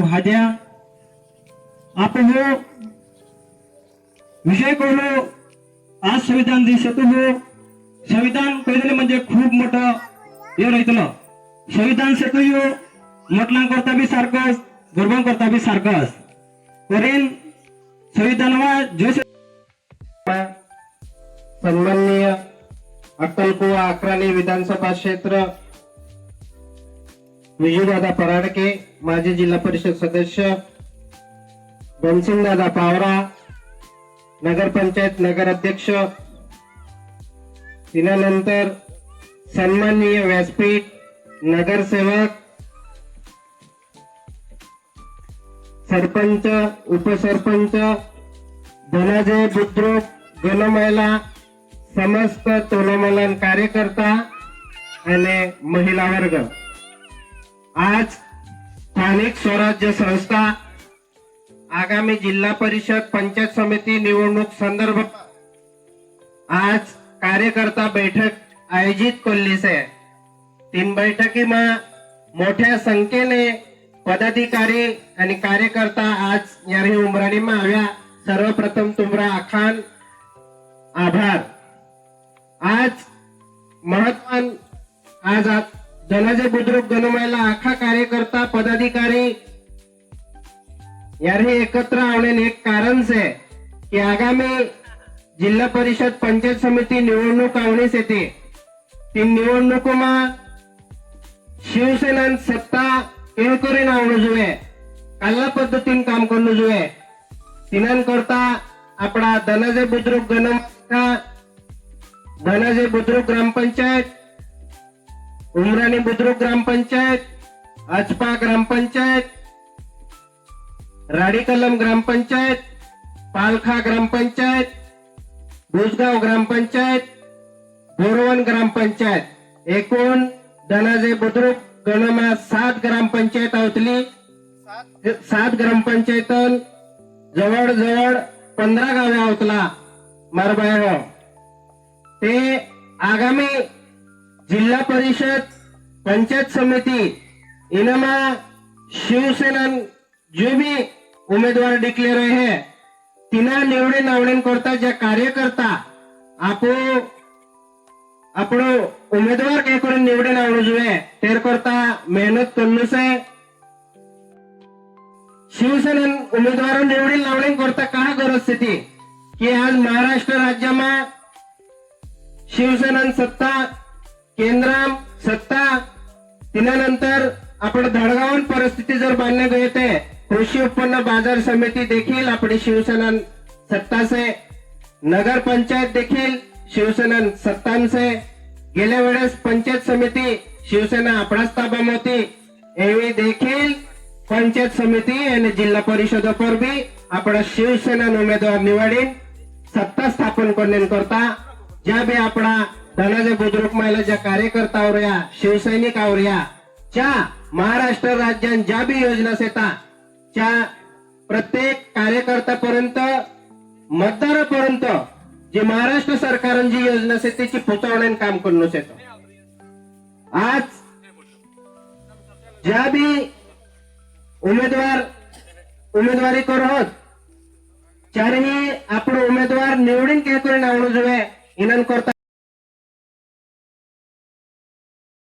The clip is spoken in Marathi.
आपको हाद्या आपण हो. विषय करू. आज संविधान दिवस येतो हो. संविधान पहिले म्हणजे खूप मोठं हे राहतलं. संविधान सेतू हो. यो म्हटलं करता बी सारखंच गुरबां करता बी सारखंच. करेन. संविधानावर जे सन्माननीय अक्कलकुवा अकराली विधानसभा क्षेत्र विजयदादा पराडके माजी जिल्हा परिषद सदस्य बनसिंगदादा पावरा नगरपंचायत नगराध्यक्ष तिनानंतर सन्माननीय व्यासपीठ नगरसेवक सरपंच उपसरपंच धनाजय बुद्रुक गणमहिला समस्त तोलमलन कार्यकर्ता आणि महिला वर्ग. आज स्थानिक स्वराज्य संस्था आगामी जिल्हा परिषद पंचायत समिती निवडणूक संदर्भ आज कार्यकर्ता बैठक आयोजित केलीस आहे. तीन बैठकीમાં मोठ्या संख्येने पदाधिकारी आणि कार्यकर्ता आज या उमराणीमा आव्या. सर्वप्रथम तुमरा अखान आभार. आज महत्वान आज धनज बुद्रुक गणमायला आखा कार्यकर्ता पदाधिकारी यारे एकत्र आने एक कारण से की आगामी जिल्हा परिषद पंचायत समिती निवडणूक आवणीस येते. ती निवडणुकीમાં शिवसेना सत्ता येऊ करून आवणं जुळे काल्ला पद्धतीन काम करणं जुळे तिनां करता आपला ધનાજય बुद्रुक ધનાજય બુદ્રુક बुद्रुक ग्रामपंचायत उमराणी बुद्रुक ग्रामपंचायत अजपा ग्रामपंचायत राडीकलम ग्रामपंचायत पालखा ग्रामपंचायत भुजगाव ग्रामपंचायत बोरवन ग्रामपंचायत. एकूण धनाजे बुद्रुक गणमा सात ग्रामपंचायत आवतली. सात ग्रामपंचायतन जवळजवळ पंधरा गावे आवतला. मारबाय हो. ते आगामी जिल्हा परिषद पंचायत समिती इनमा शिवसेना जे भी उमेदवार डिक्लेअर आहे तिना निवडे नावडेन करता ज्या कार्यकर्ता आपो आपण उमेदवार काय करून निवडून नावडू जुळे ते करता मेहनत करूच आहे शिवसेना उमेदवार निवडील लावणी करता का गरज ती? की आज महाराष्ट्र राज्यामा शिवसेना सत्ता केंद्र सत्ता दिल्यानंतर आपण धडगावून परिस्थिती जर मान्य घेते ते कृषी उत्पन्न बाजार समिती देखील आपली शिवसेना सत्ता से नगर पंचायत देखील शिवसेना सत्तांचे गेल्या वेळेस पंचायत समिती शिवसेना आपणाच ताब्यात होती एवी देखील पंचायत समिती आणि जिल्हा परिषद बी आपण शिवसेना उमेदवार निवडीन सत्ता स्थापन करण्याकरता ज्या बी आपणा तनाजा बुद्रुक महिलाच्या कार्यकर्ता या शिवसैनिक या. च्या महाराष्ट्र राज्यात ज्या बी योजना येतात त्या प्रत्येक कार्यकर्त्यापर्यंत मतदारापर्यंत जे महाराष्ट्र सरकारन जी योजना से त्याची पोचवण्यान काम करून येतं आज ज्या बी उमेदवार उमेदवारी करत चारही आपण उमेदवार निवडून के करून आवडू जुवे इनन करता